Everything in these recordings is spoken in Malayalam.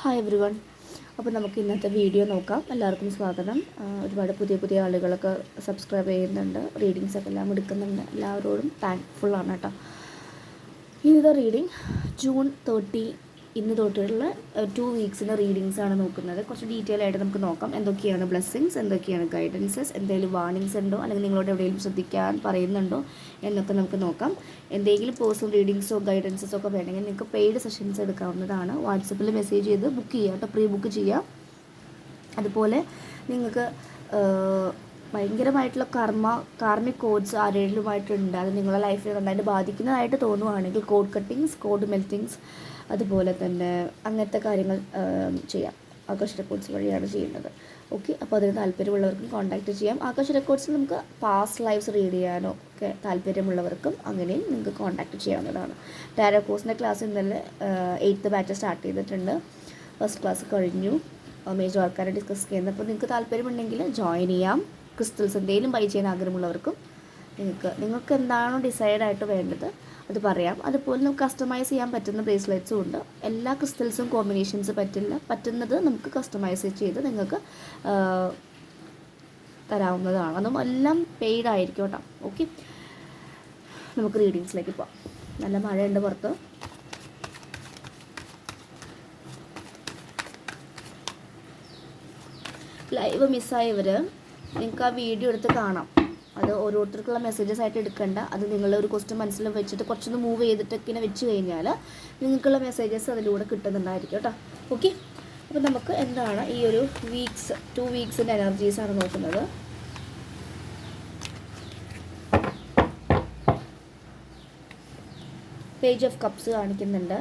ഹായ് എവറി വൺ അപ്പോൾ നമുക്ക് ഇന്നത്തെ വീഡിയോ നോക്കാം. എല്ലാവർക്കും സ്വാഗതം. ഒരുപാട് പുതിയ പുതിയ ആളുകളൊക്കെ സബ്സ്ക്രൈബ് ചെയ്യുന്നുണ്ട്. റീഡിങ്സ് ഒക്കെ എല്ലാം എടുക്കുന്നുണ്ട്. എല്ലാവരോടും താങ്ക്ഫുള്ളാണ് കേട്ടോ. ഇന്നത്തെ റീഡിങ് ജൂൺ തേർട്ടി ഇന്ന് തൊട്ടുള്ള ടു വീക്സിന്റെ റീഡിങ്സ് ആണ് നോക്കുന്നത്. കുറച്ച് ഡീറ്റെയിൽ ആയിട്ട് നമുക്ക് നോക്കാം. എന്തൊക്കെയാണ് ബ്ലെസ്സിങ്സ് എന്തൊക്കെയാണ് ഗൈഡൻസസ് എന്തെങ്കിലും വാർണിങ്സ് ഉണ്ടോ? അല്ലെങ്കിൽ നിങ്ങളോട് എവിടെയെങ്കിലും ശ്രദ്ധിക്കാൻ പറയുന്നുണ്ടോ? എന്നൊക്കെ നമുക്ക് നോക്കാം. എന്തെങ്കിലും പേഴ്സണൽ റീഡിങ്സോ ഗൈഡൻസസോ ഒക്കെ വേണമെങ്കിൽ നിങ്ങൾക്ക് പെയ്ഡ് സെഷൻസ് എടുക്കാവുന്നതാണ്. വാട്സപ്പിൽ മെസ്സേജ് ചെയ്ത് ബുക്ക് ചെയ്യുക കേട്ടോ. പ്രീ ബുക്ക് ചെയ്യാം. അതുപോലെ നിങ്ങൾക്ക് ഭയങ്കരമായിട്ടുള്ള കർമ്മ കാർമിക് കോഡ്സ് ആരെങ്കിലുമായിട്ടുണ്ട് അത് നിങ്ങളുടെ ലൈഫിൽ നന്നായിട്ട് ബാധിക്കുന്നതായിട്ട് തോന്നുവാണെങ്കിൽ കോഡ് കട്ടിങ്സ് കോഡ് മെൽറ്റിങ്സ് അതുപോലെ തന്നെ അങ്ങനത്തെ കാര്യങ്ങൾ ചെയ്യാം. ആകാശ് റെക്കോർഡ്സ് വഴിയാണ് ചെയ്യുന്നത്. ഓക്കെ അപ്പോൾ അതിന് താല്പര്യമുള്ളവർക്കും കോൺടാക്റ്റ് ചെയ്യാം. ആകാശ് റെക്കോർഡ്സ് നമുക്ക് പാസ്റ്റ് ലൈവ്സ് റീഡ് ചെയ്യാനോ ഒക്കെ താല്പര്യമുള്ളവർക്കും അങ്ങനെയും നിങ്ങൾക്ക് കോൺടാക്റ്റ് ചെയ്യാവുന്നതാണ്. ടാരോ കോഴ്സിന്റെ ക്ലാസ് ഇന്നലെ എയ്ത്ത് ബാച്ച് സ്റ്റാർട്ട് ചെയ്തിട്ടുണ്ട്. ഫസ്റ്റ് ക്ലാസ് കഴിഞ്ഞു. മേജർ ആൾക്കാരെ ഡിസ്കസ് ചെയ്യുന്നത് അപ്പോൾ നിങ്ങൾക്ക് താല്പര്യമുണ്ടെങ്കിൽ ജോയിൻ ചെയ്യാം. ക്രിസ്റ്റൽസ് എന്തെങ്കിലും ബൈ ചെയ്യാൻ ആഗ്രഹമുള്ളവർക്കും നിങ്ങൾക്ക് നിങ്ങൾക്ക് എന്താണോ ഡിസൈഡായിട്ട് വേണ്ടത് അത് പറയാം. അതുപോലെ നമുക്ക് കസ്റ്റമൈസ് ചെയ്യാൻ പറ്റുന്ന ബ്രേസ്ലെറ്റ്സും ഉണ്ട്. എല്ലാ ക്രിസ്റ്റൽസും കോമ്പിനേഷൻസ് പറ്റില്ല പറ്റുന്നത് നമുക്ക് കസ്റ്റമൈസ് ചെയ്ത് നിങ്ങൾക്ക് തരാവുന്നതാണ്. അതും എല്ലാം പെയ്ഡ് ആയിരിക്കും കേട്ടോ. ഓക്കെ നമുക്ക് റീഡിങ്സിലേക്ക് പോവാം. നല്ല മഴയുണ്ട് പുറത്ത്. ലൈവ് മിസ്സായവർ നിങ്ങൾക്ക് ആ വീഡിയോ എടുത്ത് കാണാം. അത് ഓരോരുത്തർക്കുള്ള മെസ്സേജസ് ആയിട്ട് എടുക്കണ്ട. അത് നിങ്ങളുടെ ഒരു ക്വസ്റ്റ്യൻ മനസ്സിൽ വെച്ചിട്ട് കുറച്ചൊന്ന് മൂവ് ചെയ്തിട്ട് ഇങ്ങനെ വെച്ച് കഴിഞ്ഞാൽ നിങ്ങൾക്കുള്ള മെസ്സേജസ് അതിലൂടെ കിട്ടുന്നുണ്ടായിരിക്കും കേട്ടോ. ഓക്കെ അപ്പോൾ നമുക്ക് എന്താണ് ഈ ഒരു വീക്സ് ടു വീക്സിന്റെ ആണ് നോക്കുന്നത്. പേജ് ഓഫ് കപ്സ് കാണിക്കുന്നുണ്ട്.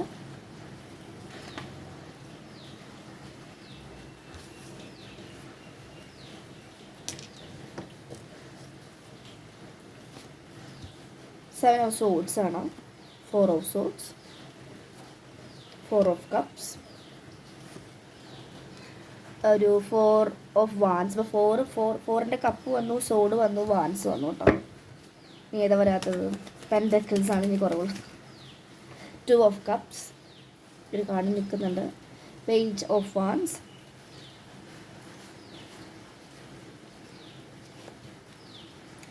സെവൻ ഓഫ് സോഡ്സ് ആണ്. Four of swords four of cups ഒരു ഫോർ ഓഫ് വാൻസ് ഇപ്പോൾ ഫോർ ഫോർ ഫോറിന്റെ കപ്പ് വന്നു സോഡ് വന്നു വാൻസ് വന്നു കേട്ടോ നീ ഏതാ വരാത്തത്? പെൻഡക്കിൾസ് ആണ് ഇനി കുറവ്. ടു ഓഫ് കപ്സ് ഒരു കാർഡ് നിൽക്കുന്നുണ്ട്. Page of wands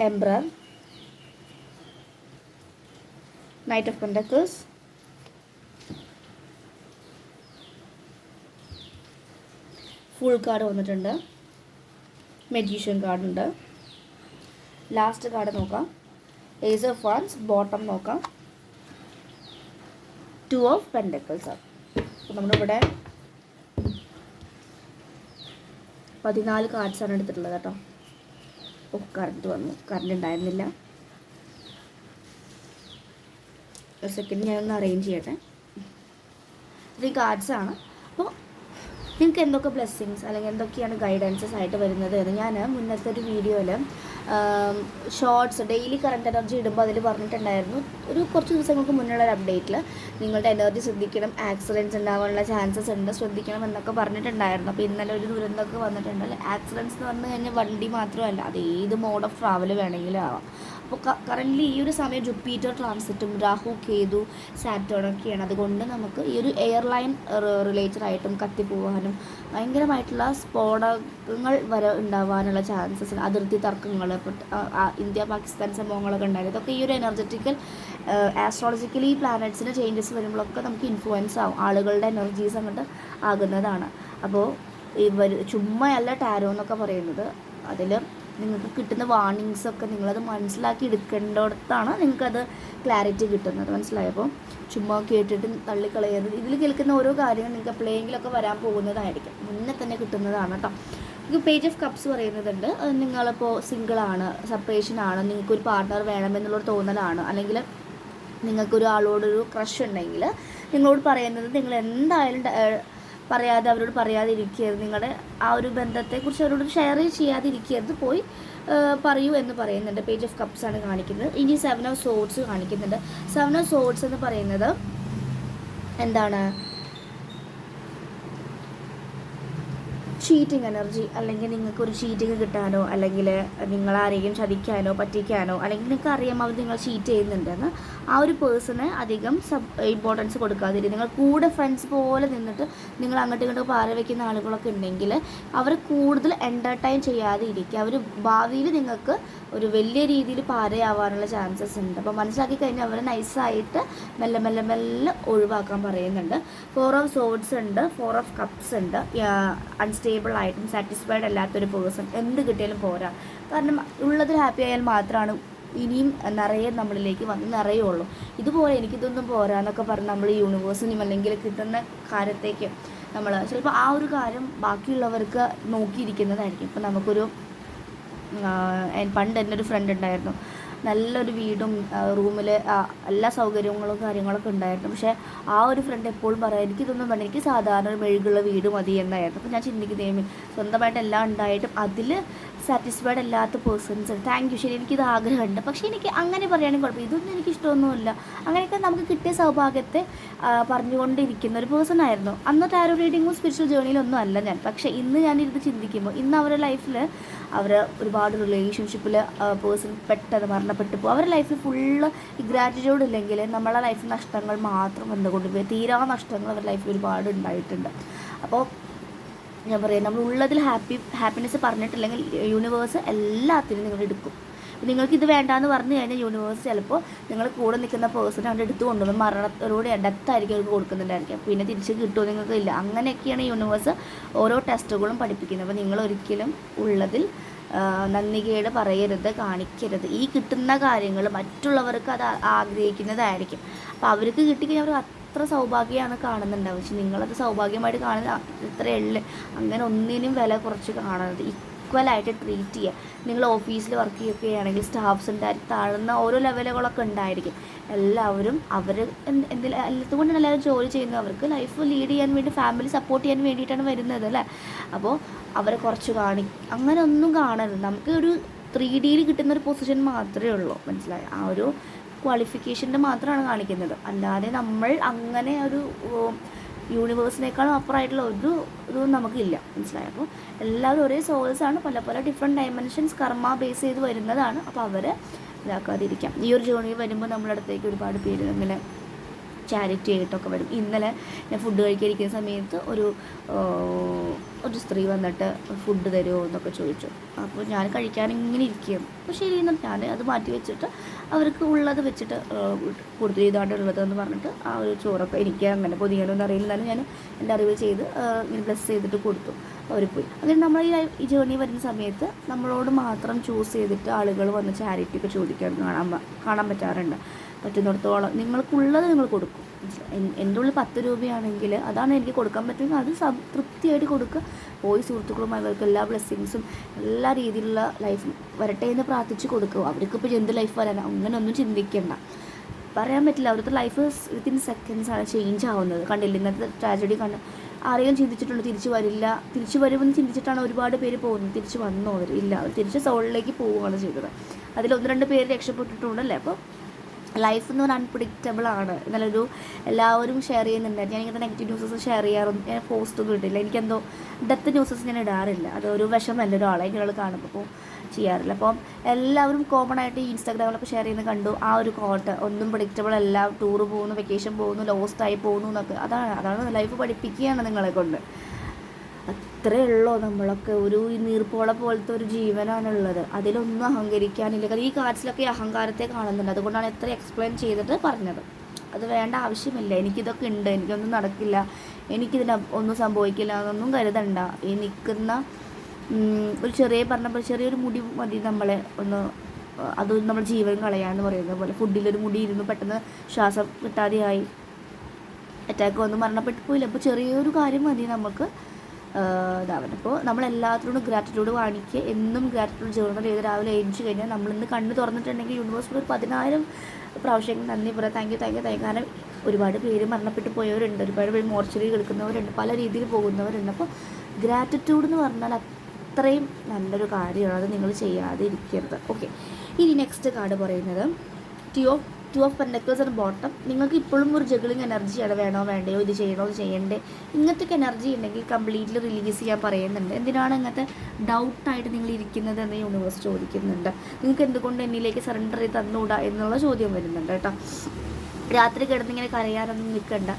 emperor knight of Pentacles. Fool card വന്നിട്ടുണ്ട്. മെജീഷ്യൻ കാർഡുണ്ട് ലാസ്റ്റ് കാർഡ് നോക്കാം. ഏസ് ഓഫ് വാൻസ് ബോട്ടം നോക്കാം. ടു ഓഫ് പെൻഡക്കിൾസ് ആണ്. അപ്പോൾ നമ്മളിവിടെ പതിനാല് കാർഡ്സാണ് എടുത്തിട്ടുള്ളത് കേട്ടോ. ഓ കറണ്ട് വന്നു. കറണ്ട് ഉണ്ടായിരുന്നില്ല. ഒരു സെക്കൻഡ് ഞാനൊന്ന് അറേഞ്ച് ചെയ്യട്ടെ. ഇത് ആണ്. അപ്പോൾ നിങ്ങൾക്ക് എന്തൊക്കെ ബ്ലെസ്സിങ്സ് അല്ലെങ്കിൽ എന്തൊക്കെയാണ് ഗൈഡൻസസ് ആയിട്ട് വരുന്നത് എന്ന് ഞാൻ മുന്നത്തെ ഒരു വീഡിയോയിൽ ഷോർട്സ് ഡെയിലി കറണ്ട് എനർജി ഇടുമ്പോൾ അതിൽ പറഞ്ഞിട്ടുണ്ടായിരുന്നു. ഒരു കുറച്ച് ദിവസങ്ങൾക്ക് മുന്നുള്ള ഒരു അപ്ഡേറ്റിൽ നിങ്ങളുടെ എനർജി ശ്രദ്ധിക്കണം ആക്സിഡന്റ്സ് ഉണ്ടാവാനുള്ള ചാൻസസ് ഉണ്ട് ശ്രദ്ധിക്കണം എന്നൊക്കെ പറഞ്ഞിട്ടുണ്ടായിരുന്നു. അപ്പോൾ ഇന്നലെ ഒരു ദുരന്തമൊക്കെ വന്നിട്ടുണ്ടല്ലോ? ആക്സിഡൻസ് എന്ന് പറഞ്ഞു കഴിഞ്ഞാൽ വണ്ടി മാത്രമല്ല അത് ഏത് മോഡ് ഓഫ് ട്രാവൽ വേണമെങ്കിലും ആവാം. അപ്പോൾ കറന്റ്ലി ഈ ഒരു സമയം ജുപ്പീറ്റർ ട്രാൻസിറ്റും രാഹു കേതു സാറ്റേൺ ഒക്കെയാണ്. അതുകൊണ്ട് നമുക്ക് ഈ ഒരു എയർലൈൻ റിലേറ്റഡ് ആയിട്ടും കത്തിപ്പോവാനും ഭയങ്കരമായിട്ടുള്ള സ്ഫോടകങ്ങൾ വരെ ഉണ്ടാവാനുള്ള ചാൻസസ് അതിർത്തി തർക്കങ്ങൾ ഇന്ത്യ പാകിസ്ഥാൻ സംഭവങ്ങളൊക്കെ ഉണ്ടായത് ഇതൊക്കെ ഈ ഒരു എനർജറ്റിക്കൽ ആസ്ട്രോളജിക്കലി പ്ലാനറ്റ്സിന് ചേഞ്ചസ് വരുമ്പോഴൊക്കെ നമുക്ക് ഇൻഫ്ലുവൻസ് ആവും. ആളുകളുടെ എനർജീസ് അങ്ങോട്ട് ആകുന്നതാണ്. അപ്പോൾ ഇവർ ചുമ്മയല്ല ടാരോ എന്നൊക്കെ പറയുന്നത്. അതിൽ നിങ്ങൾക്ക് കിട്ടുന്ന വാർണിങ്സ് ഒക്കെ നിങ്ങളത് മനസ്സിലാക്കി എടുക്കേണ്ടിടത്താണ് നിങ്ങൾക്കത് ക്ലാരിറ്റി കിട്ടുന്നത്. മനസ്സിലായപ്പോൾ ചുമ്മാ കേട്ടിട്ട് തള്ളിക്കളയരുത് ഇതിൽ കേൾക്കുന്ന ഓരോ കാര്യങ്ങൾ നിങ്ങൾക്ക് പ്ലേയിങ്ങിലൊക്കെ വരാൻ പോകുന്നതായിരിക്കും. മുന്നേ തന്നെ കിട്ടുന്നതാണ് കേട്ടോ. നിങ്ങൾക്ക് പേജ് ഓഫ് കപ്സ് പറയുന്നതുണ്ട്. നിങ്ങളിപ്പോൾ സിംഗിളാണ് സെപ്പറേഷൻ ആണ് നിങ്ങൾക്കൊരു പാർട്ട്ണർ വേണമെന്നുള്ളൊരു തോന്നലാണ്. അല്ലെങ്കിൽ നിങ്ങൾക്കൊരു ആളോടൊരു ക്രഷ് ഉണ്ടെങ്കിൽ നിങ്ങളോട് പറയുന്നത് നിങ്ങൾ എന്തായാലും പറയാതെ അവരോട് പറയാതിരിക്കരുത്. നിങ്ങളുടെ ആ ഒരു ബന്ധത്തെക്കുറിച്ച് അവരോട് ഷെയർ ചെയ്യാതിരിക്കരുത്. പോയി പറയൂ എന്ന് പറയുന്നുണ്ട്. പേജ് ഓഫ് കപ്സ് ആണ് കാണിക്കുന്നത്. ഇനി സെവൻ ഓഫ് സോഡ്സ് കാണിക്കുന്നുണ്ട്. സെവൻ ഓഫ് സോഡ്സ് എന്ന് പറയുന്നത് എന്താണ്? ചീറ്റിംഗ് എനർജി അല്ലെങ്കിൽ നിങ്ങൾക്ക് ഒരു ചീറ്റിംഗ് കിട്ടാനോ അല്ലെങ്കിൽ നിങ്ങൾ ആരെങ്കിലും ചതിക്കാനോ പറ്റിക്കാനോ അല്ലെങ്കിൽ നിങ്ങൾക്ക് അറിയാം അവർ നിങ്ങൾ ചീറ്റ് ചെയ്യുന്നുണ്ടെന്ന് ആ ഒരു പേഴ്സണ് അധികം സബ് ഇമ്പോർട്ടൻസ് കൊടുക്കാതിരിക്കും നിങ്ങൾ കൂടെ ഫ്രണ്ട്സ് പോലെ നിന്നിട്ട് നിങ്ങൾ അങ്ങോട്ടും ഇങ്ങോട്ടും പാര വയ്ക്കുന്ന ആളുകളൊക്കെ ഉണ്ടെങ്കിൽ അവർ കൂടുതൽ എന്റർടൈൻ ചെയ്യാതെ ഇരിക്കുക. അവർ ഭാവിയിൽ നിങ്ങൾക്ക് ഒരു വലിയ രീതിയിൽ പാരയാവാനുള്ള ചാൻസസ് ഉണ്ട്. അപ്പോൾ മനസ്സിലാക്കി കഴിഞ്ഞാൽ അവരെ നൈസായിട്ട് മെല്ലെ മെല്ലെ മെല്ലെ ഒഴിവാക്കാൻ പറയുന്നുണ്ട്. ഫോർ ഓഫ് സോഡ്സ് ഉണ്ട് ഫോർ ഓഫ് കപ്സ് ഉണ്ട് അൺസ്റ്റേബിൾ ആയിട്ടും സാറ്റിസ്ഫൈഡ് അല്ലാത്തൊരു പേഴ്സൺ എന്ത് കിട്ടിയാലും പോരാ. കാരണം ഉള്ളതിൽ ഹാപ്പി ആയാൽ മാത്രമാണ് ഇനിയും നിറയെ നമ്മളിലേക്ക് വന്ന് നിറയുള്ളൂ. ഇതുപോലെ എനിക്കിതൊന്നും പോരാ എന്നൊക്കെ പറഞ്ഞ് നമ്മൾ യൂണിവേഴ്സിനും അല്ലെങ്കിൽ കിട്ടുന്ന കാര്യത്തേക്ക് നമ്മൾ ചിലപ്പോൾ ആ ഒരു കാര്യം ബാക്കിയുള്ളവർക്ക് നോക്കിയിരിക്കുന്നതായിരിക്കും. ഇപ്പം നമുക്കൊരു പണ്ട് എന്റെ ഒരു ഫ്രണ്ട് ഉണ്ടായിരുന്നു. നല്ലൊരു വീടും റൂമിൽ എല്ലാ സൗകര്യങ്ങളും കാര്യങ്ങളൊക്കെ ഉണ്ടായിരുന്നു. പക്ഷേ ആ ഒരു ഫ്രണ്ട് എപ്പോഴും പറയാം എനിക്കിതൊന്നും വേണ്ട എനിക്ക് സാധാരണ ഒരു മെഴുകുള്ള വീട് മതി എന്നായിരുന്നു. അപ്പോൾ ഞാൻ ചിന്തിക്കുന്നേ സ്വന്തമായിട്ട് എല്ലാം ഉണ്ടായിട്ടും അതിൽ സാറ്റിസ്ഫൈഡ് അല്ലാത്ത പേഴ്സൺസ് താങ്ക് യു ശരി. എനിക്കിത് ആഗ്രഹമുണ്ട്. പക്ഷേ എനിക്ക് അങ്ങനെ പറയുകയാണെങ്കിൽ കുഴപ്പമില്ല. ഇതൊന്നും എനിക്ക് ഇഷ്ടമൊന്നുമില്ല. അങ്ങനെയൊക്കെ നമുക്ക് കിട്ടിയ സൗഭാഗ്യത്തെ പറഞ്ഞുകൊണ്ടിരിക്കുന്ന ഒരു പേഴ്സൺ ആയിരുന്നു. അന്ന് ടാരോ റീഡിങ്ങും സ്പിരിച്വൽ ജേണിയിലൊന്നും അല്ല ഞാൻ. പക്ഷേ ഇന്ന് ഞാനിരുന്ന് ചിന്തിക്കുമ്പോൾ ഇന്ന് അവരുടെ ലൈഫിൽ അവർ ഒരുപാട് റിലേഷൻഷിപ്പിൽ പേഴ്സൺ പെട്ടെന്ന് മരണപ്പെട്ടു പോകും. അവരുടെ ലൈഫിൽ ഫുള്ള് ഗ്രാറ്റിറ്റ്യൂഡ് ഇല്ലെങ്കിൽ നമ്മളെ ലൈഫിൽ നഷ്ടങ്ങൾ മാത്രം എന്തുകൊണ്ട് തീരാ നഷ്ടങ്ങൾ അവരുടെ ലൈഫിൽ ഒരുപാട് ഉണ്ടായിട്ടുണ്ട്. അപ്പോൾ ഞാൻ പറയാം നമ്മൾ ഉള്ളതിൽ ഹാപ്പി ഹാപ്പിനെസ് പറഞ്ഞിട്ടില്ലെങ്കിൽ യൂണിവേഴ്സ് എല്ലാത്തിനും നിങ്ങൾ എടുക്കും. നിങ്ങൾക്ക് ഇത് വേണ്ടാന്ന് പറഞ്ഞു കഴിഞ്ഞാൽ യൂണിവേഴ്സ് ചിലപ്പോൾ നിങ്ങൾ കൂടെ നിൽക്കുന്ന പേഴ്സൺ അവിടെ എടുത്തു കൊണ്ടുവന്ന് മരണത്തോടെ ഡെത്തായിരിക്കും അവർക്ക് കൊടുക്കുന്നുണ്ടായിരിക്കും. പിന്നെ തിരിച്ച് കിട്ടുമോ നിങ്ങൾക്ക് ഇല്ല. അങ്ങനെയൊക്കെയാണ് യൂണിവേഴ്സ് ഓരോ ടെസ്റ്റുകളും പഠിപ്പിക്കുന്നത്. അപ്പോൾ നിങ്ങൾ ഒരിക്കലും ഉള്ളതിൽ നന്ദികേട് പറയരുത് കാണിക്കരുത്. ഈ കിട്ടുന്ന കാര്യങ്ങൾ മറ്റുള്ളവർക്ക് അത് ആഗ്രഹിക്കുന്നതായിരിക്കും. അപ്പോൾ അവർക്ക് കിട്ടിക്കഴിഞ്ഞാൽ അവർ അത്ര സൗഭാഗ്യമാണ് കാണുന്നുണ്ടാവും പക്ഷെ നിങ്ങളത് സൗഭാഗ്യമായിട്ട് കാണുന്നത് ഇത്രയേ ഇത്ര എള്ള് അങ്ങനെ ഒന്നിനും വില കുറച്ച് കാണുന്നത് ഈക്വലായിട്ട് ട്രീറ്റ് ചെയ്യുക. നിങ്ങൾ ഓഫീസിൽ വർക്ക് ചെയ്യുകയാണെങ്കിൽ സ്റ്റാഫ്സ് ഉണ്ടായിരിക്കും താഴ്ന്ന ഓരോ ലെവലുകളൊക്കെ ഉണ്ടായിരിക്കും. എല്ലാവരും അവർ എന്തെങ്കിലും എല്ലാത്തുകൊണ്ടാണ് എല്ലാവരും ജോലി ചെയ്യുന്നത്. അവർക്ക് ലൈഫ് ലീഡ് ചെയ്യാൻ വേണ്ടി ഫാമിലി സപ്പോർട്ട് ചെയ്യാൻ വേണ്ടിയിട്ടാണ് വരുന്നത് അല്ലേ? അപ്പോൾ അവരെ കുറച്ച് കാണി അങ്ങനെ ഒന്നും കാണരുത്. നമുക്ക് ഒരു ത്രീ ഡിയിൽ കിട്ടുന്ന ഒരു പൊസിഷൻ മാത്രമേ ഉള്ളൂ. മനസ്സിലായി? ആ ഒരു ക്വാളിഫിക്കേഷന്റെ മാത്രമാണ് കാണിക്കുന്നത്. അല്ലാതെ നമ്മൾ അങ്ങനെ ഒരു യൂണിവേഴ്സിനേക്കാളും അപ്പുറമായിട്ടുള്ള ഒരു ഇതും നമുക്കില്ല. മനസ്സിലായോ? അപ്പോൾ എല്ലാവരും ഒരേ സോൾസാണ് പല പല ഡിഫറെന്റ് ഡയമെൻഷൻസ് കർമ്മ ബേസ് ചെയ്ത് വരുന്നതാണ്. അപ്പോൾ അവരെ ഇതാക്കാതിരിക്കാം. ഈ ഒരു ജേണി വരുമ്പോൾ നമ്മുടെ അടുത്തേക്ക് ഒരുപാട് പേര് ഇങ്ങനെ ചാരിറ്റി ആയിട്ടൊക്കെ വരും. ഇന്നലെ ഞാൻ ഫുഡ് കഴിക്കാതിരിക്കുന്ന സമയത്ത് ഒരു ഒരു സ്ത്രീ വന്നിട്ട് ഫുഡ് തരുമോ എന്നൊക്കെ ചോദിച്ചു. അപ്പോൾ ഞാൻ കഴിക്കാൻ ഇങ്ങനെ ഇരിക്കുകയാണ്. അപ്പോൾ ശരി എന്നാൽ ഞാൻ അത് മാറ്റി വെച്ചിട്ട് അവർക്ക് ഉള്ളത് വെച്ചിട്ട് കൊടുത്തു ചെയ്താണ്ട് ഉള്ളതെന്ന് പറഞ്ഞിട്ട് ആ ഒരു ചോറൊക്കെ എനിക്ക് അങ്ങനെ പൊതിയാനൊന്നും അറിയില്ല. എന്നാലും ഞാൻ എന്റെ അറിവ് ചെയ്ത് ഇങ്ങനെ ബ്ലസ് ചെയ്തിട്ട് കൊടുത്തു. അവർ പോയി. അങ്ങനെ നമ്മൾ ഈ ജേർണി വരുന്ന സമയത്ത് നമ്മളോട് മാത്രം ചൂസ് ചെയ്തിട്ട് ആളുകൾ വന്ന് ചാരിറ്റി ഒക്കെ ചോദിക്കാൻ കാണാൻ കാണാൻ പറ്റാറുണ്ട്. പറ്റുന്നിടത്തോളം നിങ്ങൾക്കുള്ളത് നിങ്ങൾ കൊടുക്കും. എന്റെ ഉള്ളിൽ പത്ത് രൂപയാണെങ്കിൽ അതാണ് എനിക്ക് കൊടുക്കാൻ പറ്റുമെങ്കിൽ അത് തൃപ്തിയായിട്ട് കൊടുക്കുക. പോയി സുഹൃത്തുക്കളുമായി അവർക്ക് എല്ലാ ബ്ലെസ്സിങ്സും എല്ലാ രീതിയിലുള്ള ലൈഫും വരട്ടെ എന്ന് പ്രാർത്ഥിച്ച് കൊടുക്കുക. അവർക്കിപ്പോൾ എന്ത് ലൈഫ് വരാൻ അങ്ങനെ ഒന്നും ചിന്തിക്കേണ്ട. പറയാൻ പറ്റില്ല. അവരുടെ ലൈഫ് വിത്തിൻ സെക്കൻഡ്സ് ആണ് ചേഞ്ച് ആവുന്നത്. കണ്ടില്ല? ഇന്നത്തെ ട്രാജഡി കണ്ട് ആരെങ്കിലും ചിന്തിച്ചിട്ടുണ്ട്? തിരിച്ചു വരില്ല. തിരിച്ചു വരുമെന്ന് ചിന്തിച്ചിട്ടാണ് ഒരുപാട് പേര് പോകുന്നത്. തിരിച്ചു വന്നോ? അവർ ഇല്ല. അവർ തിരിച്ച് സോളിലേക്ക് പോവുകയാണ് ചെയ്തത്. അതിൽ ഒന്ന് രണ്ട് പേര് രക്ഷപ്പെട്ടിട്ടുണ്ടല്ലേ? അപ്പോൾ ലൈഫ് എന്ന് പറഞ്ഞാൽ അൺപ്രഡിക്റ്റബിൾ ആണ്. നല്ലൊരു എല്ലാവരും ഷെയർ ചെയ്യുന്നുണ്ട് ഞാൻ ഇങ്ങനത്തെ നെഗറ്റീവ് ന്യൂസസ് ഷെയർ ചെയ്യാറും ഞാൻ പോസ്റ്റൊന്നും ഇട്ടില്ല. എനിക്കെന്തോ ഡെത്ത് ന്യൂസസ് ഞാൻ ഇടാറില്ല. അതൊരു വിഷമല്ല ഒരാളെ ഒരാൾ കാണുമ്പോൾ അപ്പോൾ ചെയ്യാറില്ല. അപ്പം എല്ലാവരും കോമൺ ആയിട്ട് ഈ ഇൻസ്റ്റാഗ്രാമിലൊക്കെ ഷെയർ ചെയ്യുന്ന കണ്ടു. ആ ഒരു കോട്ട് ഒന്നും പ്രഡിക്റ്റബിൾ അല്ല ടൂർ പോകുന്നു വെക്കേഷൻ പോകുന്നു ലോസ്റ്റായി പോകുന്നു എന്നൊക്കെ. അതാണ് അതാണ് ലൈഫ് പഠിപ്പിക്കുകയാണ് നിങ്ങളെ കൊണ്ട്. അത്രേ ഉള്ളൂ നമ്മളൊക്കെ ഒരു നീർപ്പോള പോലത്തെ ഒരു ജീവനാണുള്ളത്. അതിലൊന്നും അഹങ്കരിക്കാനില്ല. കാരണം ഈ കാർഡ്സിലൊക്കെ അഹങ്കാരത്തെ കാണുന്നുണ്ട്. അതുകൊണ്ടാണ് എത്ര എക്സ്പ്ലെയിൻ ചെയ്തിട്ട് പറഞ്ഞത്. അത് വേണ്ട ആവശ്യമില്ല. എനിക്കിതൊക്കെ ഉണ്ട്. എനിക്കൊന്നും നടക്കില്ല. എനിക്കിതിന് ഒന്നും സംഭവിക്കില്ല എന്നൊന്നും കരുതണ്ട. ഈ നിൽക്കുന്ന ഒരു ചെറിയ പറഞ്ഞപ്പോൾ ചെറിയൊരു മുടി മതി നമ്മളെ ഒന്ന് അത് നമ്മൾ ജീവൻ കളയാന്ന് പറയുന്നത് പോലെ. ഫുഡിലൊരു മുടി ഇരുന്ന് പെട്ടെന്ന് ശ്വാസം കിട്ടാതെയായി. അറ്റാക്ക് വന്ന്. മരണപ്പെട്ടു പോയില്ല അപ്പോൾ ചെറിയൊരു കാര്യം മതി നമുക്ക്. ഇതാവണം അപ്പോൾ നമ്മൾ എല്ലാത്തിനോടും ഗ്രാറ്റിറ്റ്യൂഡ് കാണിക്കുക എന്നും ഗ്രാറ്റിറ്റ്യൂഡ് ജേർണൽ ചെയ്ത് രാവിലെ എഴുതിച്ചു കഴിഞ്ഞാൽ നമ്മളിന്ന് കണ്ണ് തുറന്നിട്ടുണ്ടെങ്കിൽ യൂണിവേഴ്സിൽ ഒരു പതിനായിരം പ്രാവശ്യം നന്ദി പറയാം. Thank you thank you thank കാരണം ഒരുപാട് പേര് മരണപ്പെട്ടു പോയവരുണ്ട്. ഒരുപാട് പേര് മോർച്ചറി കേൾക്കുന്നവരുണ്ട് പല രീതിയിൽ പോകുന്നവരുണ്ട്. അപ്പോൾ ഗ്രാറ്റിറ്റ്യൂഡ് എന്ന് പറഞ്ഞാൽ അത്രയും നല്ലൊരു കാര്യമാണ്. അത് നിങ്ങൾ ചെയ്യാതെ ഇരിക്കരുത്. ഓക്കെ ഇനി നെക്സ്റ്റ് കാർഡ് പറയുന്നത് ടിയോ two of pentacles and bottom നിങ്ങൾക്ക് ഇപ്പോഴും ഒരു ജഗിളിങ് എനർജിയാണ് വേണോ വേണ്ടയോ? ഇത് ചെയ്യണോ ഇത് ചെയ്യണ്ടേ? ഇങ്ങനത്തെ എനർജി ഉണ്ടെങ്കിൽ കംപ്ലീറ്റ്ലി റിലീസ് ചെയ്യാൻ പറയുന്നുണ്ട്. എന്തിനാണ് ഇങ്ങനത്തെ ഡൗട്ടായിട്ട് നിങ്ങൾ ഇരിക്കുന്നത് എന്ന് യൂണിവേഴ്സ് ചോദിക്കുന്നുണ്ട്. നിങ്ങൾക്ക് എന്തുകൊണ്ട് എന്നിലേക്ക് സറണ്ടർ ചെയ്ത് തന്നൂടാ എന്നുള്ള ചോദ്യം വരുന്നുണ്ട് കേട്ടോ. രാത്രി കിടന്നിങ്ങനെ കരയാനൊന്നും നിൽക്കണ്ട.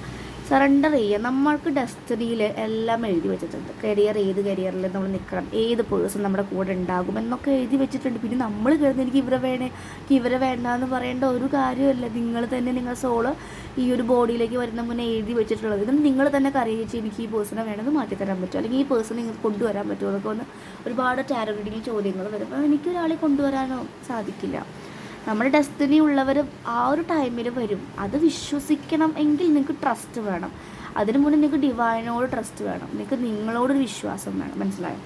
സറണ്ടർ ചെയ്യുക. നമ്മൾക്ക് ഡെസ്റ്റിനിയിൽ എല്ലാം എഴുതി വെച്ചിട്ടുണ്ട്. കരിയർ ഏത് കരിയറിൽ നമ്മൾ നിൽക്കണം ഏത് പേഴ്സൺ നമ്മുടെ കൂടെ ഉണ്ടാകും എന്നൊക്കെ എഴുതി വെച്ചിട്ടുണ്ട്. പിന്നെ നമ്മൾ കരുതുന്ന എനിക്ക് ഇവരെ വേണേ എനിക്ക് ഇവരെ വേണ്ട എന്ന് പറയേണ്ട ഒരു കാര്യമല്ല നിങ്ങൾ തന്നെ നിങ്ങൾ സോൾ ഈ ഒരു ബോഡിയിലേക്ക് വരുന്ന മുന്നേ എഴുതി വെച്ചിട്ടുള്ളത്. ഇതും നിങ്ങൾ തന്നെ കറിയിച്ച് എനിക്ക് ഈ പേഴ്സണെ വേണമെന്ന് മാറ്റിത്തരാൻ പറ്റുമോ അല്ലെങ്കിൽ ഈ പേഴ്സൺ നിങ്ങൾക്ക് കൊണ്ടുവരാൻ പറ്റുമോ എന്നൊക്കെ ഒന്ന് ഒരുപാട് ടാരോ റീഡിങ് ചോദ്യങ്ങൾ വരും. അപ്പോൾ എനിക്കൊരാളെ കൊണ്ടുവരാനോ സാധിക്കില്ല. നമ്മുടെ ഡെസ്റ്റിനി ഉള്ളവർ ആ ഒരു ടൈമിൽ വരും. അത് വിശ്വസിക്കണം എങ്കിൽ നിങ്ങൾക്ക് ട്രസ്റ്റ് വേണം. അതിനു മുന്നേ നിങ്ങൾക്ക് ഡിവൈനോട് ട്രസ്റ്റ് വേണം. നിങ്ങൾക്ക് നിങ്ങളോടൊരു വിശ്വാസം വേണം. മനസ്സിലായോ?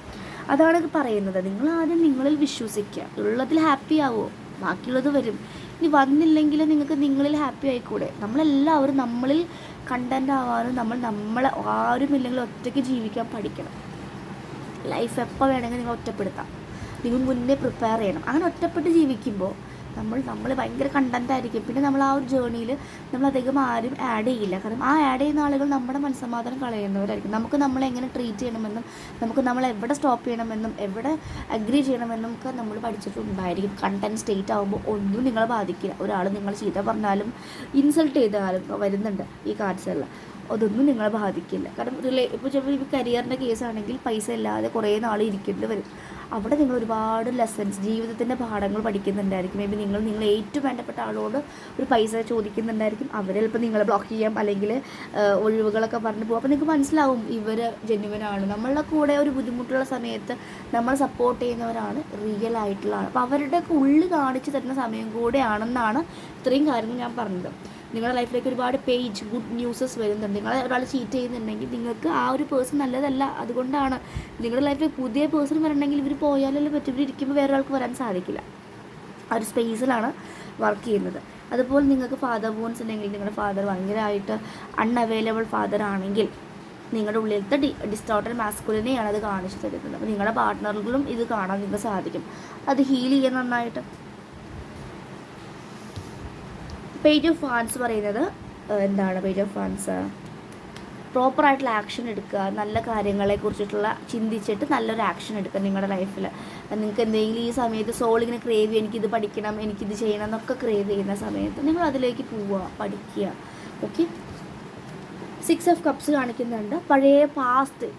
അതാണ് പറയുന്നത്. നിങ്ങൾ ആദ്യം നിങ്ങളിൽ വിശ്വസിക്കുക. ഉള്ളതിൽ ഹാപ്പി ആവുമോ ബാക്കിയുള്ളത് വരും. ഇനി വന്നില്ലെങ്കിൽ നിങ്ങൾക്ക് നിങ്ങളിൽ ഹാപ്പി ആയിക്കൂടെ? നമ്മളെല്ലാവരും നമ്മളിൽ കണ്ടന്റ് ആവാനും നമ്മൾ നമ്മളെ ആരും ഇല്ലെങ്കിൽ ഒറ്റയ്ക്ക് ജീവിക്കാൻ പഠിക്കണം. ലൈഫ് എപ്പോൾ വേണമെങ്കിൽ നിങ്ങൾ ഒറ്റപ്പെടുത്താം. നിങ്ങൾ മുന്നേ പ്രിപ്പയർ ചെയ്യണം. അങ്ങനെ ഒറ്റപ്പെട്ട് ജീവിക്കുമ്പോൾ നമ്മൾ നമ്മൾ ഭയങ്കര കണ്ടന്റ് ആയിരിക്കും. പിന്നെ നമ്മൾ ആ ഒരു ജേണിയിൽ നമ്മൾ അധികം ആരും ആഡ് ചെയ്യില്ല. കാരണം ആ ആഡ് ചെയ്യുന്ന ആളുകൾ നമ്മുടെ മനസ്സമാധാനം കളയുന്നവരായിരിക്കും. നമുക്ക് നമ്മളെ എങ്ങനെ ട്രീറ്റ് ചെയ്യണമെന്നും നമുക്ക് നമ്മൾ എവിടെ സ്റ്റോപ്പ് ചെയ്യണമെന്നും എവിടെ അഗ്രി ചെയ്യണമെന്നും ഒക്കെ നമ്മൾ പഠിച്ചിട്ടുണ്ടായിരിക്കും. കണ്ടന്റ് സ്റ്റേറ്റ് ആകുമ്പോൾ ഒന്നും നിങ്ങളെ ബാധിക്കില്ല. ഒരാൾ നിങ്ങൾ ചീത്ത പറഞ്ഞാലും ഇൻസൾട്ട് ചെയ്താലും വരുന്നുണ്ട് ഈ കാർഡ്സുകളിൽ അതൊന്നും നിങ്ങളെ ബാധിക്കില്ല. കാരണം റിലേ ഇപ്പോൾ ചിലപ്പോൾ ഇപ്പോൾ കരിയറിന്റെ കേസാണെങ്കിൽ പൈസ ഇല്ലാതെ കുറേ നാൾ ഇരിക്കേണ്ടി വരും. അവിടെ നിങ്ങൾ ഒരുപാട് ലെസൺസ് ജീവിതത്തിന്റെ പാഠങ്ങൾ പഠിക്കുന്നുണ്ടായിരിക്കും. മേ ബി നിങ്ങൾ നിങ്ങൾ ഏറ്റവും വേണ്ടപ്പെട്ട ആളോട് ഒരു പൈസ ചോദിക്കുന്നുണ്ടായിരിക്കും. അവർ ചിലപ്പോൾ നിങ്ങളെ ബ്ലോക്ക് ചെയ്യാം അല്ലെങ്കിൽ ഒഴിവുകളൊക്കെ പറഞ്ഞു പോകും. അപ്പോൾ നിങ്ങൾക്ക് മനസ്സിലാവും ഇവർ ജെന്യുവനാണ് നമ്മളുടെ കൂടെ ഒരു ബുദ്ധിമുട്ടുള്ള സമയത്ത് നമ്മൾ സപ്പോർട്ട് ചെയ്യുന്നവരാണ് റിയൽ ആയിട്ടുള്ള ആൾ അപ്പോൾ അവരുടെയൊക്കെ ഉള്ളിൽ കാണിച്ചു തരുന്ന സമയം കൂടെയാണെന്നാണ് ഇത്രയും കാര്യങ്ങൾ ഞാൻ പറഞ്ഞത്. നിങ്ങളുടെ ലൈഫിലേക്ക് ഒരുപാട് പേജ് ഗുഡ് ന്യൂസസ് വരുന്നുണ്ട്. നിങ്ങൾ ഒരാൾ ചീറ്റ് ചെയ്യുന്നുണ്ടെങ്കിൽ നിങ്ങൾക്ക് ആ ഒരു പേഴ്സൺ നല്ലതല്ല. അതുകൊണ്ടാണ് നിങ്ങളുടെ ലൈഫിൽ പുതിയ പേഴ്സൺ വരണമെങ്കിൽ ഇവർ പോയാലല്ലേ പറ്റും. ഇവർ ഇരിക്കുമ്പോൾ വേറെ ഒരാൾക്ക് വരാൻ സാധിക്കില്ല. ആ ഒരു സ്പേസിലാണ് വർക്ക് ചെയ്യുന്നത്. അതുപോലെ നിങ്ങൾക്ക് ഫാദർ ബോൺസ് ഉണ്ടെങ്കിൽ നിങ്ങളുടെ ഫാദർ ഭയങ്കരമായിട്ട് അൺഅവൈലബിൾ ഫാദർ ആണെങ്കിൽ നിങ്ങളുടെ ഉള്ളിലത്തെ ഡി ഡിസ്റ്റോട്ടൽ മാസ്കുലിനെയാണ് അത് കാണിച്ചു തരുന്നത്. അപ്പോൾ നിങ്ങളുടെ പാർട്ട്ണറുകളും ഇത് കാണാൻ നിങ്ങൾക്ക് സാധിക്കും. അത് ഹീൽ ചെയ്യാൻ നന്നായിട്ട് പേജ് ഓഫ് ഫാൻസ് പറയുന്നത് എന്താണ് പേജ് ഓഫ് ഫാൻസ് പ്രോപ്പറായിട്ടുള്ള ആക്ഷൻ എടുക്കുക നല്ല കാര്യങ്ങളെ കുറിച്ചിട്ടുള്ള ചിന്തിച്ചിട്ട് നല്ലൊരു ആക്ഷൻ എടുക്കുക നിങ്ങളുടെ ലൈഫിൽ നിങ്ങൾക്ക് എന്തെങ്കിലും ഈ സമയത്ത് സോൾ ഇങ്ങനെ ക്രേവ് എനിക്കിത് പഠിക്കണം എനിക്കിത് ചെയ്യണം എന്നൊക്കെ ക്രേവ് ചെയ്യുന്ന സമയത്ത് നിങ്ങൾ അതിലേക്ക് പോവുക പഠിക്കുക. ഓക്കെ സിക്സ് ഓഫ് കപ്സ് കാണിക്കുന്നുണ്ട്. പഴയ പാസ്റ്റ്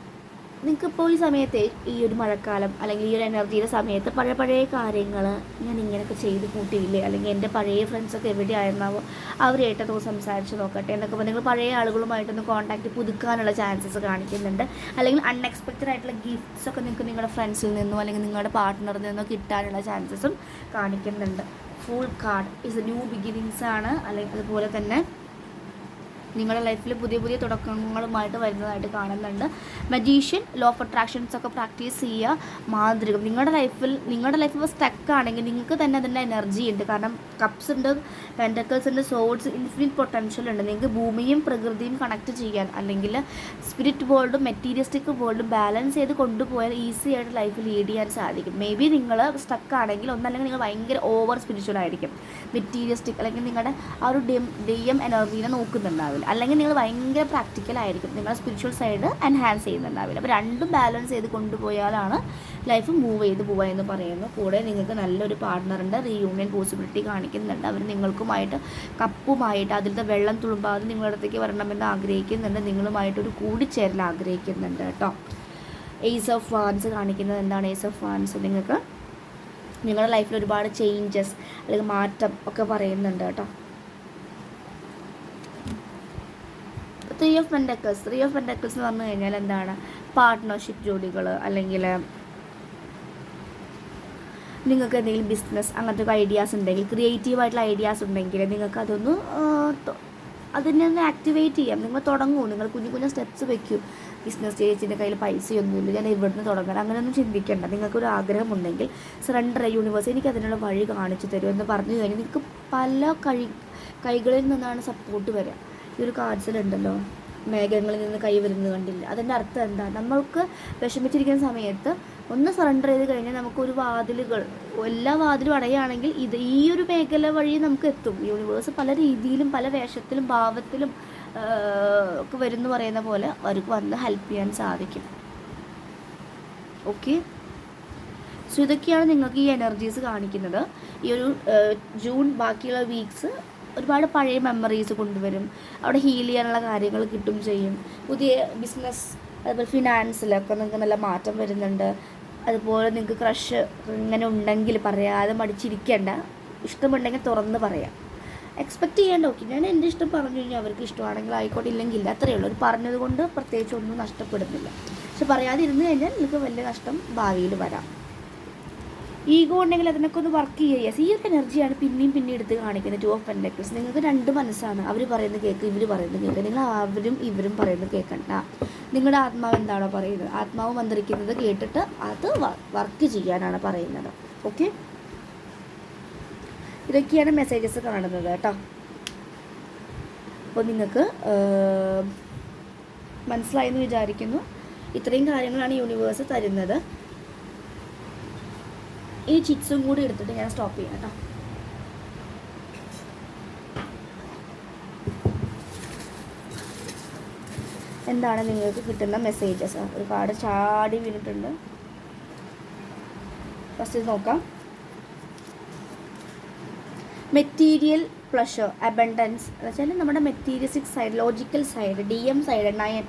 നിങ്ങൾക്ക് ഇപ്പോൾ ഈ സമയത്ത് ഈ ഒരു മഴക്കാലം അല്ലെങ്കിൽ ഈ ഒരു എനർജിയുടെ സമയത്ത് പഴയ പഴയ കാര്യങ്ങൾ ഞാൻ ഇങ്ങനെയൊക്കെ ചെയ്ത് കൂട്ടിയില്ലേ? അല്ലെങ്കിൽ എന്റെ പഴയ ഫ്രണ്ട്സൊക്കെ എവിടെയായിരുന്നാവോ അവരായിട്ടൊന്ന് സംസാരിച്ച് നോക്കട്ടെ. എന്നൊക്കെ പറഞ്ഞ് നിങ്ങൾ പഴയ ആളുകളുമായിട്ടൊന്ന് കോൺടാക്റ്റ് പുതുക്കാനുള്ള ചാൻസസ് കാണിക്കുന്നുണ്ട്. അല്ലെങ്കിൽ അൺഎക്സ്പെക്റ്റഡ് ആയിട്ടുള്ള ഗിഫ്റ്റ്സ് ഒക്കെ നിങ്ങൾക്ക് നിങ്ങളുടെ ഫ്രണ്ട്സിൽ നിന്നോ അല്ലെങ്കിൽ നിങ്ങളുടെ പാർട്ട്ണറിൽ നിന്നോ കിട്ടാനുള്ള ചാൻസസും കാണിക്കുന്നുണ്ട്. Fool card is new beginnings ആണ്. അല്ലെങ്കിൽ അതുപോലെ തന്നെ നിങ്ങളുടെ ലൈഫിൽ പുതിയ പുതിയ തുടക്കങ്ങളുമായിട്ട് വരുന്നതായിട്ട് കാണുന്നുണ്ട്. മജീഷ്യൻ ലോ ഓഫ് അട്രാക്ഷൻസ് ഒക്കെ പ്രാക്ടീസ് ചെയ്യുക മാന്ത്രികം. നിങ്ങളുടെ ലൈഫിൽ നിങ്ങളുടെ ലൈഫ് സ്റ്റക്ക് ആണെങ്കിൽ നിങ്ങൾക്ക് തന്നെ അതിന്റെ എനർജി ഉണ്ട്. കാരണം കപ്സ് ഉണ്ട് പെന്റക്കിൾസ് ഉണ്ട് സോൾസ് ഇൻഫിനിറ്റ് പൊട്ടൻഷ്യൽ ഉണ്ട്. നിങ്ങൾക്ക് ഭൂമിയും പ്രകൃതിയും കണക്ട് ചെയ്യാൻ അല്ലെങ്കിൽ സ്പിരിറ്റ് വേൾഡും മെറ്റീരിയലിസ്റ്റിക് വേൾഡും ബാലൻസ് ചെയ്ത് കൊണ്ടുപോയാൽ ഈസി ആയിട്ട് ലൈഫ് ലീഡ് ചെയ്യാൻ സാധിക്കും. മേ ബി നിങ്ങൾ സ്റ്റക്ക് ആണെങ്കിൽ ഒന്നല്ലെങ്കിൽ നിങ്ങൾ ഭയങ്കര ഓവർ സ്പിരിച്വൽ ആയിരിക്കും. മെറ്റീരിയലിസ്റ്റിക് അല്ലെങ്കിൽ നിങ്ങളുടെ ആ ഒരു ഡെം ഡെയ്യം എനർജീനെ നോക്കുന്നുണ്ടാവില്ല. അല്ലെങ്കിൽ നിങ്ങൾ ഭയങ്കര പ്രാക്ടിക്കൽ ആയിരിക്കും. നിങ്ങളുടെ സ്പിരിച്വൽ സൈഡ് എൻഹാൻസ് ചെയ്യുന്നുണ്ടാവില്ല. അപ്പോൾ രണ്ടും ബാലൻസ് ചെയ്ത് കൊണ്ടുപോയാലാണ് ലൈഫ് മൂവ് ചെയ്ത് പോവുക എന്ന് പറയുന്നു. കൂടെ നിങ്ങൾക്ക് നല്ലൊരു പാർട്ട്ണറിന്റെ റീയൂണിയൻ പോസിബിലിറ്റി കാണിക്കുന്നുണ്ട്. അവർ നിങ്ങൾക്കുമായിട്ട് കപ്പുമായിട്ട് അതിലത്തെ വെള്ളം തുളുമ്പാതെ നിങ്ങളുടെ അടുത്തേക്ക് വരണമെന്ന് ആഗ്രഹിക്കുന്നുണ്ട്. നിങ്ങളുമായിട്ടൊരു കൂടിച്ചേരൽ ആഗ്രഹിക്കുന്നുണ്ട് കേട്ടോ. എയ്സ് ഓഫ് വാൻസ് കാണിക്കുന്നത് എന്താണ്? എയ്സ് ഓഫ് വാൻസ് നിങ്ങൾക്ക് നിങ്ങളുടെ ലൈഫിൽ ഒരുപാട് ചേഞ്ചസ് അല്ലെങ്കിൽ മാറ്റം ഒക്കെ പറയുന്നുണ്ട് കേട്ടോ. Three of pentacles three of pentacles എന്ന് പറഞ്ഞു കഴിഞ്ഞാൽ എന്താണ്? പാർട്ട്ണർഷിപ്പ് ജോലികൾ അല്ലെങ്കിൽ നിങ്ങൾക്ക് എന്തെങ്കിലും ബിസിനസ് അങ്ങനത്തെ ഒക്കെ ഐഡിയാസ് ഉണ്ടെങ്കിൽ ക്രിയേറ്റീവ് ആയിട്ടുള്ള ഐഡിയാസ് ഉണ്ടെങ്കിൽ നിങ്ങൾക്ക് അതൊന്ന് അതിനെ ഒന്ന് ആക്ടിവേറ്റ് ചെയ്യാം. നിങ്ങൾ തുടങ്ങൂ. നിങ്ങൾ കുഞ്ഞു കുഞ്ഞു സ്റ്റെപ്സ് വെക്കൂ. ബിസിനസ് ചേച്ചിന്റെ കയ്യിൽ പൈസയൊന്നുമില്ല. ഞാൻ ഇവിടുന്ന് തുടങ്ങണം? അങ്ങനെയൊന്നും ചിന്തിക്കേണ്ട. നിങ്ങൾക്കൊരു ആഗ്രഹമുണ്ടെങ്കിൽ സറണ്ടർ യൂണിവേഴ്സ് എനിക്ക് അതിനുള്ള വഴി കാണിച്ചു തരുമെന്ന് പറഞ്ഞു കഴിഞ്ഞാൽ നിങ്ങൾക്ക് പല കഴി കൈകളിൽ നിന്നാണ് സപ്പോർട്ട് വരിക. ഈ ഒരു കാർഡ്സിലുണ്ടല്ലോ മേഘങ്ങളിൽ നിന്ന് കൈ വരുന്നത് കണ്ടില്ല? അതിന്റെ അർത്ഥം എന്താ? നമ്മൾക്ക് വിഷമിച്ചിരിക്കുന്ന സമയത്ത് ഒന്ന് സറണ്ടർ ചെയ്ത് കഴിഞ്ഞാൽ നമുക്ക് ഒരു വാതിലുകൾ എല്ലാ വാതിലും അടയുകയാണെങ്കിൽ ഇത് ഈ ഒരു മേഖല വഴി നമുക്ക് എത്തും. യൂണിവേഴ്സ് പല രീതിയിലും പല വേഷത്തിലും ഭാവത്തിലും ഒക്കെ വരുന്നു പറയുന്ന പോലെ അവർക്ക് വന്ന് ഹെൽപ്പ് ചെയ്യാൻ സാധിക്കും. ഓക്കെ സോ ഇതൊക്കെയാണ് നിങ്ങൾക്ക് ഈ എനർജീസ് കാണിക്കുന്നത്. ഈ ഒരു ജൂൺ ബാക്കിയുള്ള വീക്സ് ഒരുപാട് പഴയ മെമ്മറീസ് കൊണ്ടുവരും. അവിടെ ഹീൽ ചെയ്യാനുള്ള കാര്യങ്ങൾ കിട്ടും ചെയ്യും. പുതിയ ബിസിനസ് അതുപോലെ ഫിനാൻസിലൊക്കെ നിങ്ങൾക്ക് നല്ല മാറ്റം വരുന്നുണ്ട്. അതുപോലെ നിങ്ങൾക്ക് ക്രഷ് ഇങ്ങനെ ഉണ്ടെങ്കിൽ പറയാതെ മടിച്ചിരിക്കേണ്ട. ഇഷ്ടമുണ്ടെങ്കിൽ തുറന്ന് പറയാം. എക്സ്പെക്റ്റ് ചെയ്യേണ്ട ഓക്കെ ഞാൻ എന്റെ ഇഷ്ടം പറഞ്ഞു കഴിഞ്ഞാൽ അവർക്ക് ഇഷ്ടമാണെങ്കിൽ ആയിക്കോട്ടെ ഇല്ലെങ്കിൽ ഇല്ല അത്രയേ ഉള്ളൂ. ഒരു പറഞ്ഞതുകൊണ്ട് പ്രത്യേകിച്ച് ഒന്നും നഷ്ടപ്പെടുന്നില്ല. പക്ഷെ പറയാതെ ഇരുന്ന് കഴിഞ്ഞാൽ നിങ്ങൾക്ക് വലിയ നഷ്ടം ഭാവിയിൽ വരാം. ഈഗോ ഉണ്ടെങ്കിൽ അതിനൊക്കെ ഒന്ന് വർക്ക് ചെയ്യുക. ഈ ഒരു എനർജിയാണ് പിന്നെയും പിന്നെ എടുത്ത് കാണിക്കുന്നത് ടു ഓഫ് പെൻഡക്ടേഴ്സ് നിങ്ങൾക്ക് രണ്ട് മനസ്സാണ്. അവർ പറയുന്നത് കേൾക്കുക ഇവർ പറയുന്നത് കേൾക്കുക നിങ്ങൾ അവരും ഇവരും പറയുന്നത് കേൾക്കണ്ട നിങ്ങളുടെ ആത്മാവ് എന്താണോ പറയുന്നത്? ആത്മാവ് മന്ത്രിക്കുന്നത് കേട്ടിട്ട് അത് വർക്ക് ചെയ്യാനാണ് പറയുന്നത്. ഓക്കെ ഇതൊക്കെയാണ് മെസ്സേജസ് കാണുന്നത് കേട്ടോ അപ്പോൾ നിങ്ങൾക്ക് മനസ്സിലായെന്ന് വിചാരിക്കുന്നു. ഇത്രയും കാര്യങ്ങളാണ് യൂണിവേഴ്സ് തരുന്നത്. ഈ ചിപ്സും കൂടി എടുത്തിട്ട് ഞാൻ സ്റ്റോപ്പ് ചെയ്യാം കേട്ടോ. എന്താണ് നിങ്ങൾക്ക് കിട്ടുന്ന മെസ്സേജസ് ഒരു കാർഡ് ചാടി വീണിട്ടുണ്ട്. ഫസ്റ്റ് നോക്കാം. മെറ്റീരിയൽ പ്ലഷർ അബൻഡൻസ് എന്ന് വെച്ചാൽ നമ്മുടെ materialistic side logical side D M side nine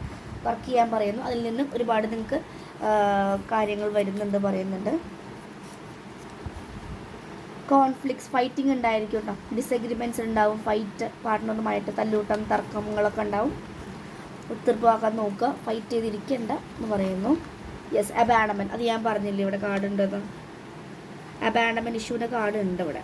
work ചെയ്യാൻ പറയുന്നു. അതിൽ നിന്നും ഒരുപാട് നിങ്ങൾക്ക് കാര്യങ്ങൾ വരുന്നുണ്ട് പറയുന്നുണ്ട്. കോൺഫ്ലിക്ട്സ് ഫൈറ്റിംഗ് ഉണ്ടായിരിക്കും കേട്ടോ. ഡിസഗ്രിമെന്റ്സ് ഉണ്ടാവും ഫൈറ്റ് പാർട്ട്ണറുമായിട്ട് തല്ലൂട്ടം തർക്കങ്ങളൊക്കെ ഉണ്ടാവും. ഒത്തിർപ്പാക്കാൻ നോക്കുക ഫൈറ്റ് ചെയ്തിരിക്കണ്ട എന്ന് പറയുന്നു. യെസ് അബാൻഡമൻ അത് ഞാൻ പറഞ്ഞില്ലേ ഇവിടെ കാർഡ് ഉണ്ടെന്ന് അബാൻഡമൻ ഇഷ്യൂവിന്റെ കാർഡ് ഉണ്ട് ഇവിടെ.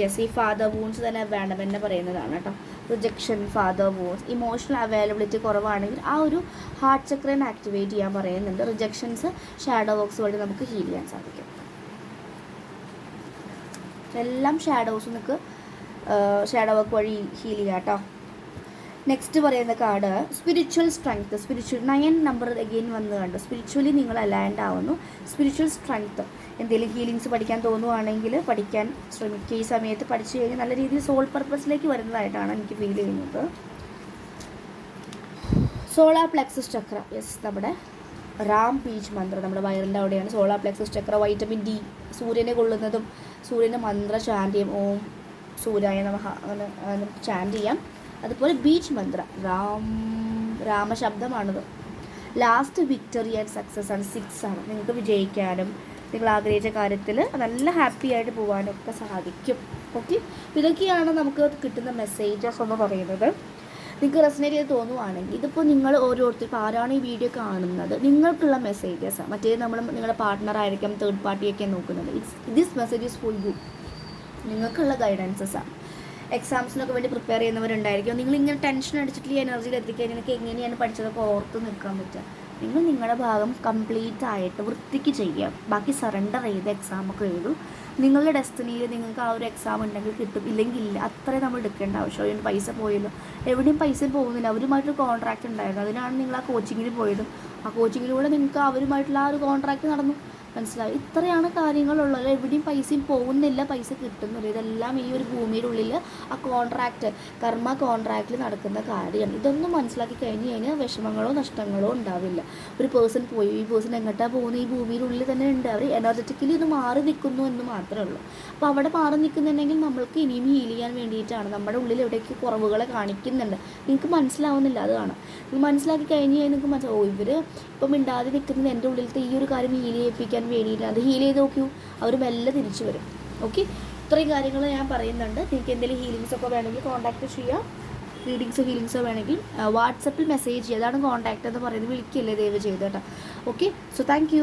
യെസ് ഈ ഫാദർ വൂൺസ് തന്നെ അബാൻഡമൻ പറയുന്നതാണ് കേട്ടോ. Rejection father wounds emotional availability കുറവാണെങ്കിൽ ആ ഒരു ഹാർട്ട് ചക്രൻ ആക്ടിവേറ്റ് ചെയ്യാൻ പറയുന്നുണ്ട്. റിജക്ഷൻസ് ഷാഡോ ബോക്സ് വഴി നമുക്ക് ഹീൽ ചെയ്യാൻ സാധിക്കും. എല്ലാം ഷാഡോസ് നിങ്ങൾക്ക് ഷാഡോ വർക്ക് വഴി ഹീൽ ചെയ്യാം കേട്ടോ നെക്സ്റ്റ് പറയുന്ന card spiritual strength spiritual nine number again വന്ന് കണ്ടു. സ്പിരിച്വലി നിങ്ങൾ അലാൻഡ് ആവുന്നു. സ്പിരിച്വൽ സ്ട്രെങ്ത് എന്തെങ്കിലും ഹീലിങ്സ് പഠിക്കാൻ തോന്നുവാണെങ്കിൽ പഠിക്കാൻ ശ്രമിക്കുക ഈ സമയത്ത് പഠിച്ചു കഴിഞ്ഞാൽ നല്ല രീതിയിൽ സോൾ പർപ്പസിലേക്ക് വരുന്നതായിട്ടാണ് എനിക്ക് ഫീൽ ചെയ്യുന്നത്. സോളാർ പ്ലെക്സസ് ചക്ര യെസ് നമ്മുടെ റാം പീച്ച് മന്ത്രം. നമ്മുടെ വയറിന്റെ അവിടെയാണ് solar plexus chakra vitamin D. സൂര്യനെ കൊള്ളുന്നതും സൂര്യന്റെ മന്ത്ര ചാന്റ് ചെയ്യും. ഓം സൂര്യായ നമഹ. അങ്ങനെ നമുക്ക് ചാന്റ് ചെയ്യാം. അതുപോലെ ബീച്ച് മന്ത്ര. റാം രാമശബ്ദമാണത്. ലാസ്റ്റ് വിക്ടറി ആൻഡ് സക്സസ് ആണ്. സിക്സ് ആണ്. നിങ്ങൾക്ക് വിജയിക്കാനും നിങ്ങൾ ആഗ്രഹിച്ച കാര്യത്തിൽ നല്ല ഹാപ്പി ആയിട്ട് പോകാനും ഒക്കെ സാധിക്കും ഓക്കെ ഇതൊക്കെയാണ് നമുക്ക് കിട്ടുന്ന മെസ്സേജസ് എന്ന് പറയുന്നത്. നിങ്ങൾക്ക് റെസനേറ്റ് ചെയ്ത് തോന്നുവാണെങ്കിൽ ഇതിപ്പോൾ നിങ്ങൾ ഓരോരുത്തർ ഇപ്പോൾ ആരാണ് ഈ വീഡിയോ കാണുന്നത്? നിങ്ങൾക്കുള്ള മെസ്സേജസ് മറ്റേ നമ്മൾ നിങ്ങളുടെ പാർട്ട്ണർ ആയിരിക്കും തേർഡ് പാർട്ടിയൊക്കെ നോക്കുന്നത്. It's this message is for you നിങ്ങൾക്കുള്ള ഗൈഡൻസസ് ആണ് എക്സാംസിനൊക്കെ വേണ്ടി പ്രിപ്പയർ ചെയ്യുന്നവരുണ്ടായിരിക്കും. നിങ്ങൾ ഇങ്ങനെ ടെൻഷൻ അടിച്ചിട്ട് ഈ എനർജിയിൽ എത്തിക്കഴിഞ്ഞാൽ നിങ്ങൾക്ക് എങ്ങനെയാണ് പഠിച്ചതൊക്കെ ഓർത്ത് നിൽക്കാൻ പറ്റുക. നിങ്ങൾ നിങ്ങളുടെ ഭാഗം കംപ്ലീറ്റ് ആയിട്ട് വൃത്തിക്ക് ചെയ്യുക. ബാക്കി സറണ്ടർ ചെയ്ത് എക്സാമൊക്കെ എഴുതും. നിങ്ങളുടെ ഡെസ്റ്റിനിയിൽ നിങ്ങൾക്ക് ആ ഒരു എക്സാം ഉണ്ടെങ്കിൽ കിട്ടും. ഇല്ലെങ്കിൽ ഇല്ല അത്രയും നമ്മൾ എടുക്കേണ്ട ആവശ്യം അതിന് പൈസ പോയല്ലോ. എവിടെയും പൈസ പോകുന്നില്ല. അവരുമായിട്ടൊരു കോൺട്രാക്റ്റ് ഉണ്ടായിരുന്നു. അതിനാണ് നിങ്ങൾ ആ കോച്ചിങ്ങിന് പോയതും. ആ കോച്ചിങ്ങിലൂടെ നിങ്ങൾക്ക് അവരുമായിട്ടുള്ള ആ ഒരു കോൺട്രാക്റ്റ് നടന്നു. മനസ്സിലായി? ഇത്രയാണ് കാര്യങ്ങളുള്ളത്. എവിടെയും പൈസയും പോകുന്നില്ല പൈസ കിട്ടുന്നില്ല. ഇതെല്ലാം ഈ ഒരു ഭൂമിയുടെ ഉള്ളിൽ ആ കോൺട്രാക്റ്റ് കർമ്മ കോൺട്രാക്റ്റിൽ നടക്കുന്ന കാര്യമാണ്. ഇതൊന്നും മനസ്സിലാക്കി കഴിഞ്ഞ് കഴിഞ്ഞാൽ വിഷമങ്ങളോ നഷ്ടങ്ങളോ ഉണ്ടാവില്ല. ഒരു പേഴ്സൺ പോയി ഈ പേഴ്സൺ എങ്ങോട്ടാണ് പോകുന്നത് ഈ ഭൂമിയിലുള്ളിൽ തന്നെ ഉണ്ട്. അവർ എനർജറ്റിക്കലി ഇത് മാറി നിൽക്കുന്നു എന്ന് മാത്രമേ ഉള്ളൂ. അപ്പോൾ അവിടെ മാറി നിൽക്കുന്നുണ്ടെങ്കിൽ നമ്മൾക്ക് ഇനിയും ഹീൽ ചെയ്യാൻ വേണ്ടിയിട്ടാണ്. നമ്മുടെ ഉള്ളിൽ എവിടേക്ക് കുറവുകളെ കാണിക്കുന്നുണ്ട്. നിങ്ങൾക്ക് മനസ്സിലാവുന്നില്ല അത് കാണാം. മനസ്സിലാക്കി കഴിഞ്ഞ് കഴിഞ്ഞാൽ നിങ്ങൾക്ക് മനസ്സിലാവും ഇവർ ഇപ്പം മിണ്ടാതെ നിൽക്കുന്നത് എന്റെ ഉള്ളിലത്തെ ഈ ഒരു കാര്യം ഹീൽ ചെയ്യിപ്പിക്കാൻ വേണ്ടിയിട്ട് അത് ഹീൽ ചെയ്ത് നോക്കൂ. അവർ മെല്ലെ തിരിച്ചു വരും. ഓക്കെ ഇത്രയും കാര്യങ്ങൾ ഞാൻ പറയുന്നുണ്ട്. നിങ്ങൾക്ക് എന്തെങ്കിലും ഹീലിങ്സ് ഒക്കെ വേണമെങ്കിൽ കോൺടാക്ട് ചെയ്യാം. റീഡിങ്സോ ഹീലിങ്സോ വേണമെങ്കിൽ വാട്സപ്പിൽ മെസ്സേജ് ചെയ്യുക അതാണ് കോൺടാക്ട് എന്ന് പറയുന്നത്. വിളിക്കില്ലേ ദയവ് ചെയ്ത് കേട്ടോ. Okay so thank